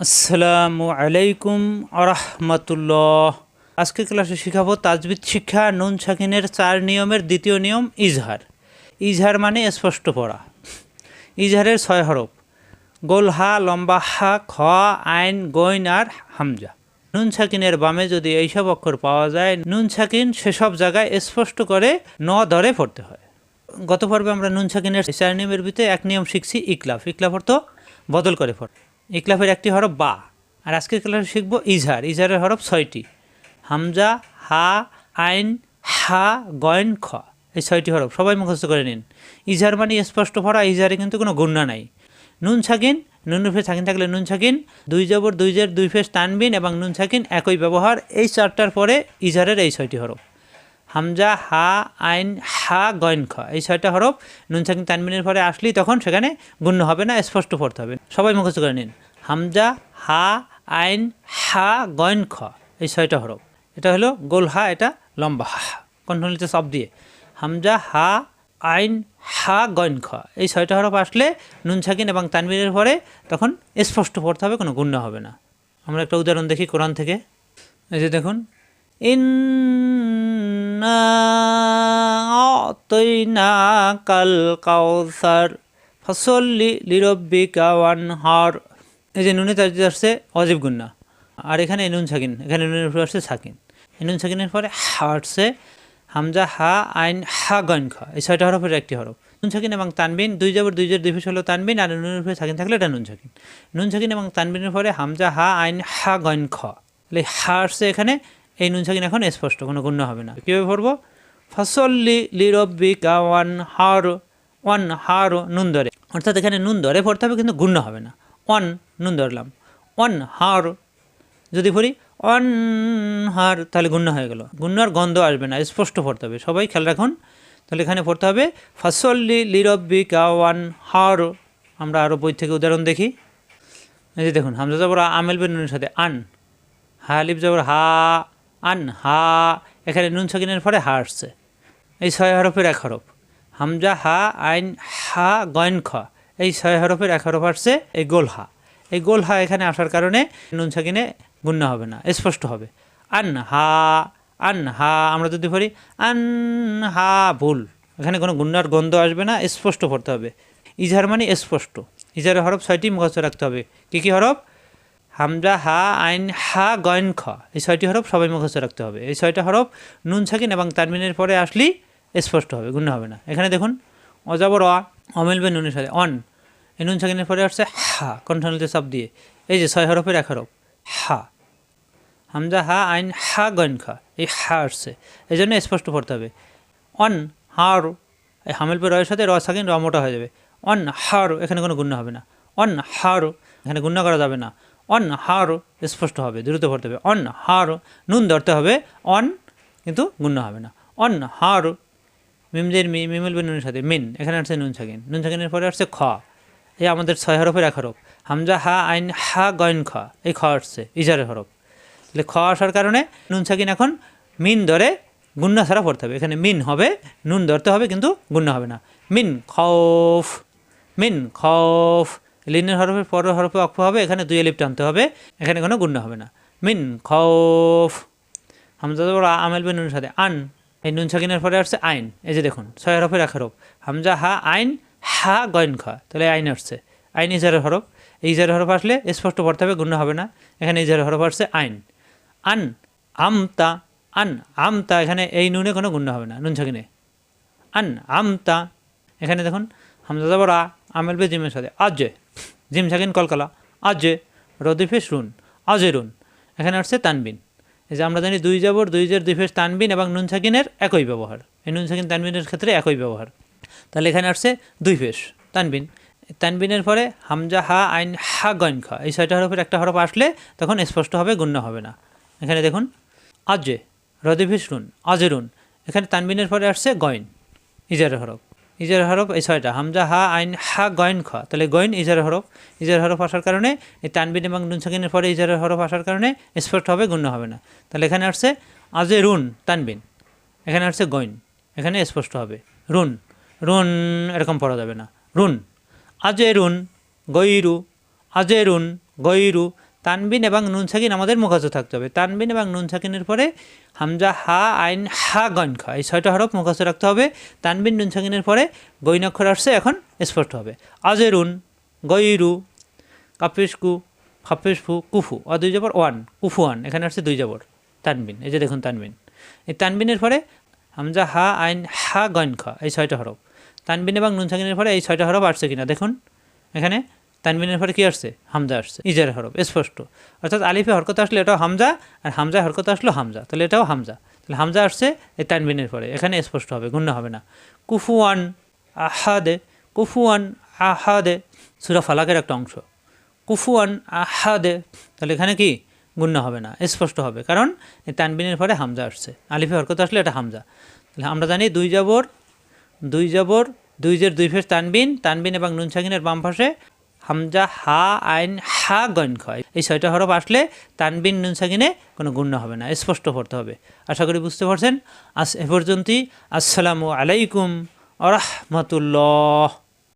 আসসালামু আলাইকুম আরহামতুল্লাহ। আজকে ক্লাসে শিখাবো তাজবিদ শিক্ষা, নুন সাকিনের চার নিয়মের দ্বিতীয় নিয়ম ইজহার। ইজহার মানে স্পষ্ট পড়া। ইজহারের ছয় হরফ। গোল হা, লম্বা হা, খ, আইন গৈন আর হামজা। নুন সাকিনের বামে যদি এইসব অক্ষর পাওয়া যায়, নুন সাকিন সেসব জায়গায় স্পষ্ট করে ন ধরে পড়তে হয়। গত পর্বে আমরা নুন সাকিনের চার নিয়মের ভিতরে এক নিয়ম শিখছি, ইকলাফ। ইকলাফ অর্থ বদল করে পড়ে। ইকলাফের একটি হরফ বা। আর আজকের ক্লাসে শিখব ইজহার। ইজহারের হরফ ছয়টি। হামজা, হা, আইন, হা, গয়ন, খ। এই ছয়টি হরফ। সবাই মুখস্থ করে নিন। ইজহার মানে স্পষ্ট ভরা, ইজহারে কিন্তু কোনো গুণনা নাই। নুন ছাকিন নুন ফেস ছাকিন থাকলে নুন ছাকিন। দুই জবর, দুই জের, দুই ফেস তানবিন এবং নুন ছাকিন একই ব্যবহার। এই চারটার পরে ইজহারের এই ছয়টি হরফ। হামজা, হা, আইন, হা, গয়ন, খ এই ছয়টা হরফ নুন, সাকিন, তানবিনের পরে আসলেই তখন সেখানে গুণ্য হবে না, স্পষ্ট পড়তে হবে। সবাই মুখস্থ করে নিন। হামজা, হা, আইন, হা, গয়ন, খ এই ছয়টা হরফ। এটা হলো গোল হা, এটা লম্বা হা কণ্ঠলিত সব দিয়ে। হামজা, হা, আইন, হা, গয়ন, খ এই ছয়টা হরফ আসলে নুন, সাকিন এবং তানবিনের পরে তখন স্পষ্ট পড়তে হবে, কোনো গুণ্য হবে না। আমরা একটা উদাহরণ দেখি কোরআন থেকে। এই যে দেখুন। কাল কাউসার ফসল্লি লিরব্বিকা ওয়ানহার এই যে নুনে তাজিদ আসছে, অজীব গুন্না আর এখানে নুন সাকিন এখানে নুনের উপরে আসছে সাকিন নুন সাকিনের পরে হা আসছে, হামজা, হা, আইন, হা, গন এই ছয়টা হরফের একটি হরফ। নুন সাকিন এবং তানবিন, দুই জবর, দুই জের, দুই হলো তানবিন, আর নুনের উপরে সাকিন থাকলে এটা নুন সাকিন নুন সাকিন এবং তানবিনের পরে হামজা, হা, আইন, হা, গন, খ। তাহলে হা আসছে এখানে এই নুন সাকিন এখন স্পষ্ট, কোনো গুণ্য হবে না। কীভাবে পড়ব? ফসল্লি লিরব্বিকা, ওয়ান হার ওয়ান হার নুন ধরে। অর্থাৎ এখানে নুন ধরে পড়তে হবে, কিন্তু গুণ্য হবে না। ওয়ান নুন ধরলাম। ওয়ান হার, যদি পড়ি অন হার, তাহলে গুণ্য হয়ে গেল। গুণ্য আর গন্ধ আসবে না, স্পষ্ট পড়তে হবে। সবাই খেয়াল রাখুন। তাহলে এখানে পড়তে হবে, ফসল্লি লিরব্বিকা, ওয়ান হার, আমরা আরও বই থেকে উদাহরণ দেখি। এই যে দেখুন, হামজা জবর আমেল বিন নুনের সাথে আন। হা, আলিফ জবর হা আন হা, এখানে নুন সাকিনের পরে হা আসছে। এই ছয় হরফের এক হরফ। হামজা, হা, আইন, হা, গয়ন, খ। এই ছয় হরফের এক হরফ আসছে এই গোল হা। এই গোল হা এখানে আসার কারণে নুন সাকিনে গুণ্য হবে না, স্পষ্ট হবে। আন হা আন হা, আমরা যদি পড়ি, আন হা, ভুল। এখানে কোনো গুণ্যার গন্ধ আসবে না, স্পষ্ট পড়তে হবে। ইজহার মানে স্পষ্ট। ইজহারের হরফ ছয়টি মুখস্থ রাখতে হবে। কী কী হরফ? হামজা হা আইন হা গয়ন খ। এই ছয়টি হরফ সবাই মুখস্থ রাখতে হবে। এই ছয়টা হরফ নুন সাকিন এবং তানমিনের পরে আসলেই স্পষ্ট হবে, গুণ হবে না। এখানে দেখুন, অজাবর অ অমিলবে নুনের সাথে, অন। এই নুন সাকিনের পরে আসছে হা কণ্ঠনিতে সব দিয়ে। এই যে ছয় হরফের এক হরফ, হা। হামজা হা আইন হা গয়ন খা, এই হা আসছে। এই জন্য স্পষ্ট পড়তে হবে। অন, হার, এই হামিল পে রয়ের সাথে র সাকিন র মোটা হয়ে যাবে। অন, হার, এখানে কোনো গুণ্য হবে না। অন, হার, এখানে গুণ্য করা যাবে না। অন হার স্পষ্ট হবে, দ্রুত পড়তে হবে। অন হার, নুন ধরতে হবে, অন কিন্তু গুণ্য হবে না। অন হার মিমজের মি, মিমুল নুনের সাথে, মিন, এখানে আসছে নুন সাকিন। নুন সাকিনের পরে আসছে খ। এই আমাদের ছয় হরফের এক হরফ। হামজা, হা, আইন, হা, গয়ন, খ, এই খ আসছে, ইজারের হরফ। তাহলে খ আসার কারণে নুন সাকিন এখন মিন ধরে গুণ্য ছাড়া পড়তে হবে। এখানে মিন হবে, নুন ধরতে হবে, কিন্তু গুণ্য হবে না। মিন, খফ মিন, খফ লিনের হরফের পরের হরফে অক্ষ হবে, এখানে দুই এলিপ টানতে হবে, এখানে কোনো গুণ্য হবে না। মিন, খফ। হামজা জবর আমেল বিন নুনের সাথে। আন, এই নুন সাকিনের পরে আসছে আইন। এই যে দেখুন, ছয় হরফের এক হরফ। হামজা, হা, আইন, হা, গয়ন, খা। তাহলে আইন আসছে। আইন ইজারের হরফ। এই ইজারের হরফ আসলে স্পষ্ট পড়তে হবে গুণ্য হবে না। এখানে ইজারের হরফ আসছে আইন। আন, আমতা। আন, আমতা, এখানে এই নুনে কোনো গুণ্য হবে না, নুন সাকিনে। আন, আমতা। এখানে দেখুন, হামজা জবর আমেল জিমের সাথে। আজে। জিম সাকিন কলকালা আজে রদিফেস রুন এখানে আসছে তানবিন। এই যে আমরা জানি দুই জবর, দুই জের, দুই ফেস তানবিন এবং নুন সাকিনের একই ব্যবহার। এই নুন সাকিন তানবিনের ক্ষেত্রে একই ব্যবহার। তাহলে এখানে আসছে দুই ফেস, তানবিন। তানবিনের পরে হামজা হা আইন হা গয়ন খা, এই ছয়টা হরফের একটা হরফ আসলে তখন স্পষ্ট হবে, গুণ্য হবে না। এখানে দেখুন, আজে রদিফিস রুন আজেরুন এখানে তানবিনের পরে আসছে গয়ন ইজারের হরফ। ইজার হরফ এই ছয়টা, হামজা, হা, আইন, হা, গয়ন, খ। তাহলে গয়ন ইজার হরফ। ইজার হরফ আসার কারণে এই তানবিন এবং নুন সাকিনের পরে ইজারের হরফ আসার কারণে স্পষ্ট হবে, গুণ্য হবে না। তাহলে এখানে আসছে আজে রুন তানবিন। এখানে আসছে গয়ন। এখানে স্পষ্ট হবে, রুন। রুন এরকম পড়া যাবে না। রুন। আজে রুন গৈরু আজে রুন গৈরু তানবিন এবং নুন সাকিন আমাদের মুখস্থ থাকতে হবে। তানবিন এবং নুন সাকিনের পরে হামজা হা আইন হা গন এই ছয়টা হরফ মুখস্থ রাখতে হবে। তানবিন, নুন সাকিনের পরে গৈনক্ষর আসছে, এখন স্পষ্ট হবে। আজেরুন, গৈরু কাপিসকু ফাপিসফু কুফু, অ দুই জবর ওয়ান, কুফু ওয়ান, এখানে আসছে দুই জবর। তানবিন, এই যে দেখুন তানবিন। এই তানবিনের পরে হামজা হা আইন হা গন খা, এই ছয়টা হরফ। তানবিন এবং নুন সাকিনের পরে এই ছয়টা হরফ আসছে কিনা, দেখুন। এখানে তানবিনের পরে কি আসছে? হামজা আসছে। ইজার হরফ, স্পষ্ট। অর্থাৎ আলিফে হরকত আসলে এটাও হামজা, আর হামজা হরকত আসলো হামজা। তাহলে এটাও হামজা। তাহলে হামজা আসছে এই তানবিনের পরে। এখানে স্পষ্ট হবে গুণ্য হবে না। কুফুয়ান আহাদে কুফুয়ান আহাদে, সুরা ফালাকের একটা অংশ। কুফুয়ান আহাদে, তাহলে এখানে কি? গুণ্য হবে না, স্পষ্ট হবে। কারণ এই তানবিনের পরে হামজা আসছে। আলিফে হরকত আসলে এটা হামজা। তাহলে আমরা জানি দুই জবর দুই জবর, দুই জের দুই ফেস তানবিন তানবিন এবং নুন সাকিনের বাম পাশে হামজা হা আইন হা গণ খয় এই ছয়টা হরফ আসলে তানবিন নুন সাকিনে কোনো গুণ্য হবে না, স্পষ্ট পড়তে হবে। আশা করি বুঝতে পারছেন? আস এ পর্যন্তই। আসসালামু আলাইকুম আরহামতুল্লাহ